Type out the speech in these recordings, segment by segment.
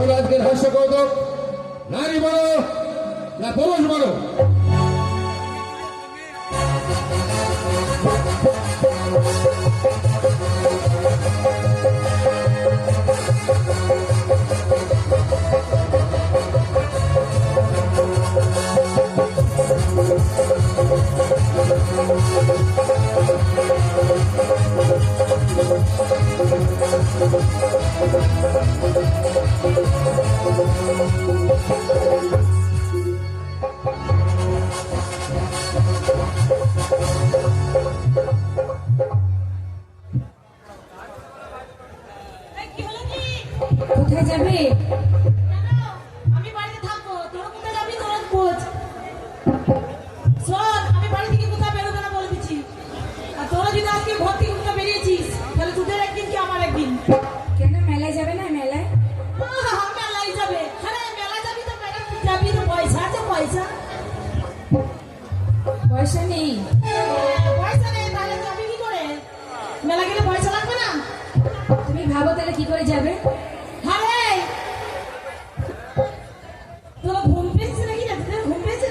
হলো আজকের হাস্য কৌতুক। নারী বলো না পুরুষ বলো। পয়সা নেই। পয়সা নেই, তাহলে যাবে কি করে? মেলা গেলে পয়সা লাগবে না? তুমি ভাবো তাহলে কি করে যাবে? হ্যাঁ তোমার ঘুম পেয়েছে নাকি না? ঘুম পেয়েছে?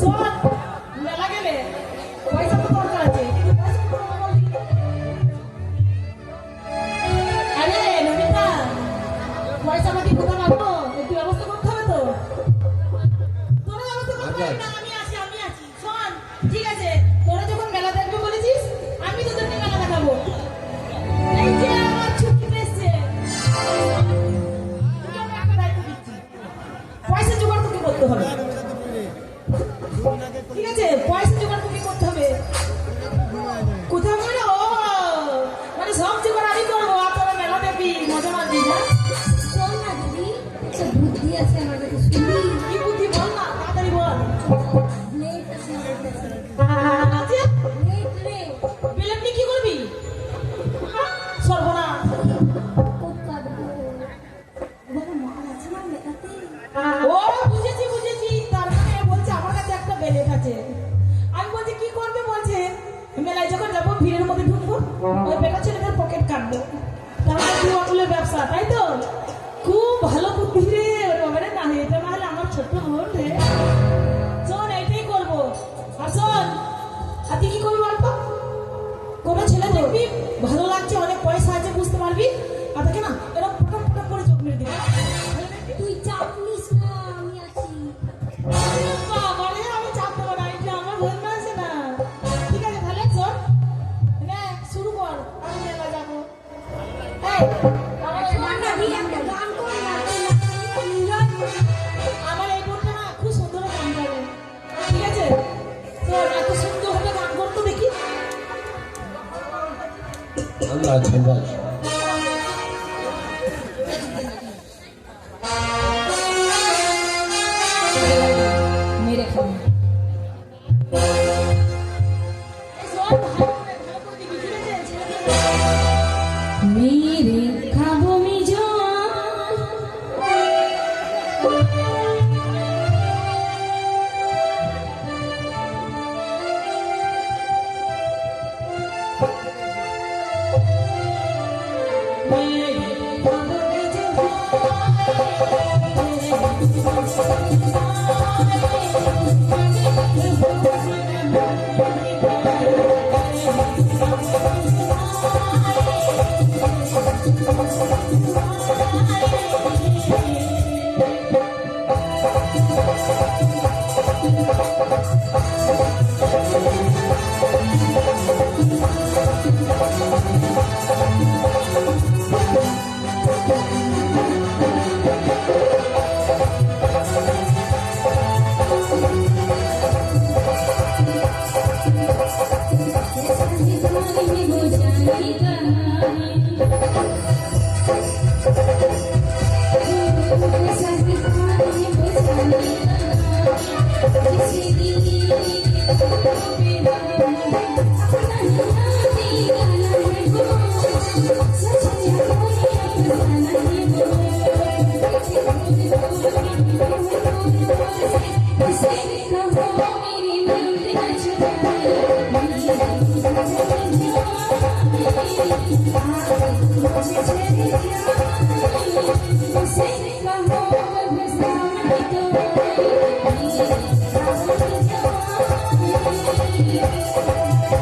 So ওই পকেট কাটবো দু আঙুলের ব্যবসা, তাই তো? খুব ভালো বুদ্ধি রে বাবারে না এটা না হলে আমার ছোট্ট বোন রে। চল এটাই করব। আর হাতি কি করব বলতো? কোনো ছেলে দেখবি ভালো 那마한 테.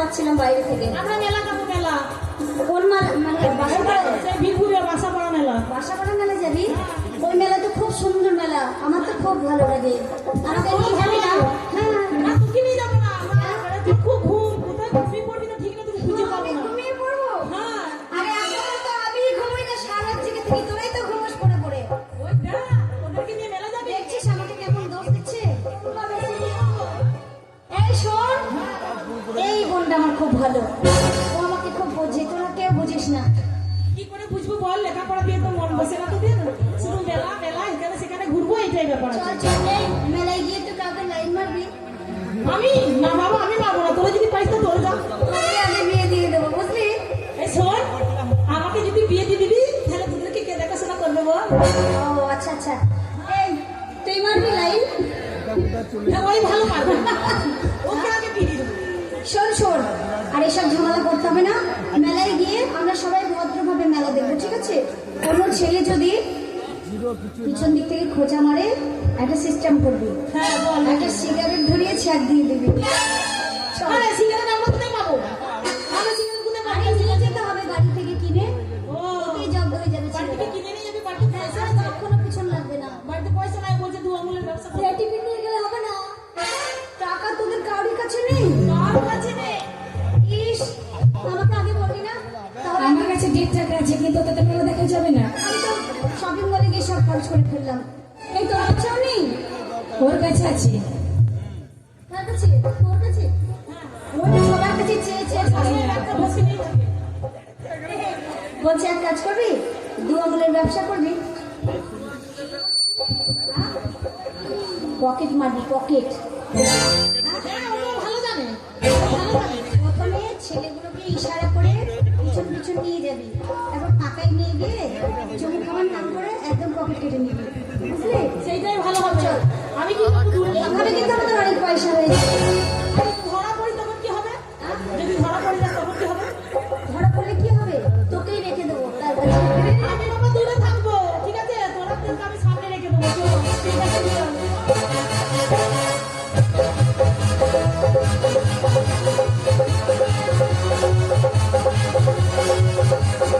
পাচ্ছিলাম বাইরে থেকে। আমরা মেলা কত মেলা? কোন মেলা? মানে ভিগুরে বাসাপাড়া মেলা বাসাপাড়া মেলা। যাবি? ওই মেলা তো খুব সুন্দর মেলা। আমার তো খুব ভালো লাগে। আমাদের আমি না বাবা আমি পাবো না তোরা যদি পাইস তো তোর যা। আমি বিয়ে দিয়ে দেবো বুঝলি? এই শোন আমাকে যদি বিয়ে দিয়ে দিবি তাহলে তোদেরকে কে দেখাশোনা করে দেবো ও আচ্ছা আচ্ছা। এই তুই মারবি লাইন? ওই ভালো পারবে ওকে আগে বিয়ে দেবো। শোন শোন। আর এসব ঝামেলা পিছন দিক থেকে খোঁচা মারে একটা সিস্টেম করবি। হ্যাঁ, একটা সিগারেট ধরিয়ে ছ্যাক দিয়ে দিবি। সিগারেট আমরা যেতে হবে থেকে কিনে। যাবে থেকে কিনে হ্যাঁ, পিছন লাগবে না। বাড়িতে পয়সা বলছে দু ব্যবসা নিয়ে গেলে হবে না। টাকা তোদের কাছে নেই? বলছে এক কাজ করবি? দু আঙুলের ব্যবসা করবি? পকেট মারবি পকেট। হ্যাঁ ভালো জানে। প্রথমে ছেলেগুলোকে ইশারা করে পিছন পিছন নিয়ে যাবি। তারপর নিয়ে গিয়ে চুমু খাওয়ার নাম করে একদম পকেট কেটে নিবি। বুঝলি? সেইটাই ভালো হবে। আমি কিন্তু